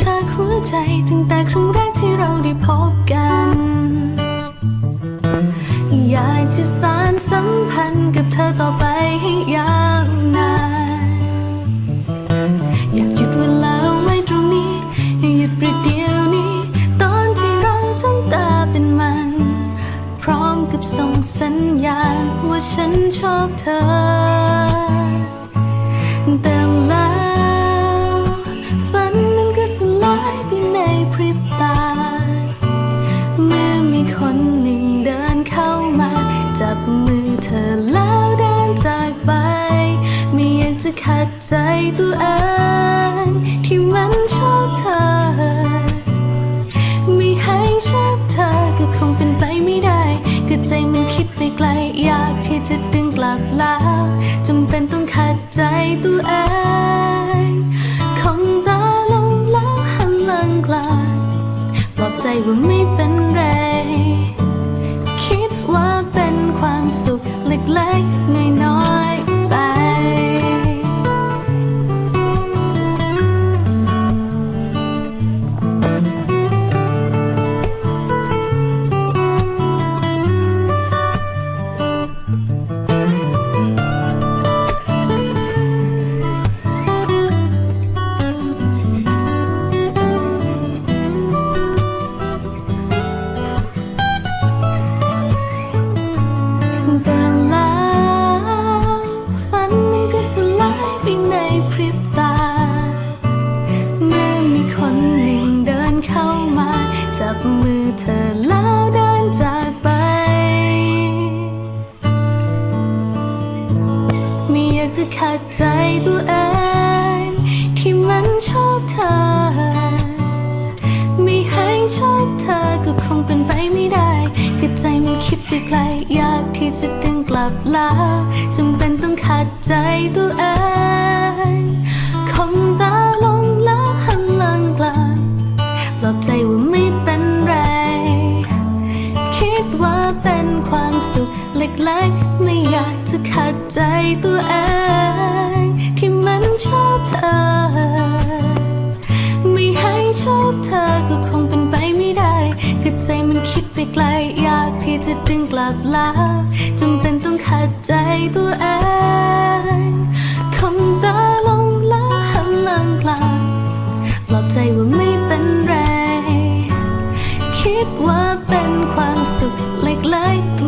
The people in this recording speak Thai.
ชาหัวใจตั้งแต่ครั้งแรกที่เราได้พบกัน อยากจะสานสัมพันธ์กับเธอต่อไปให้ยาวนานอยากหยุดเวลาไว้ตรงนี้หยุดประเดี๋ยวนี้ ตอนที่เราจ้องตาเป็นมัน พร้อมกับส่งสัญญาณว่าฉันชอบเธอแต่ ริบตา เมื่อมีคนหนึ่งเดินเข้ามา จับมือเธอแล้วเดินจากไป ไม่อยากจะขัดใจตัวเองที่มันชอบเธอ ไม่ให้ชอบเธอก็คงเป็นไปไม่ได้ก็ใจมันคิดไปไกลอยากที่จะดึงกลับแล้วจำเป็นต้องขัดใจตัวเอง ใจว่าไม่เป็นไร คิดว่าเป็นความสุขเล็กๆน้อย จะขัดใจตัวเองที่มันชอบเธอ ไม่ให้ชอบเธอก็คงเป็นไปไม่ได้ก็ใจมันคิดไปไกลอยากที่จะดึงกลับแล้วจำเป็นต้องขัดใจตัวเองคงตาลงแล้วหันหลังกลับปลอบใจว่าไม่เป็นไร คิดว่าเป็นความสุขเล็กๆ ไม่อยากจะขัดใจตัวเอง จะดึงกลับแล้วจำเป็นต้องขัดใจตัวเองคงตาลงแล้วหันหลังกลับปลอบใจว่าไม่เป็นไร คิดว่าเป็นความสุขเล็กๆ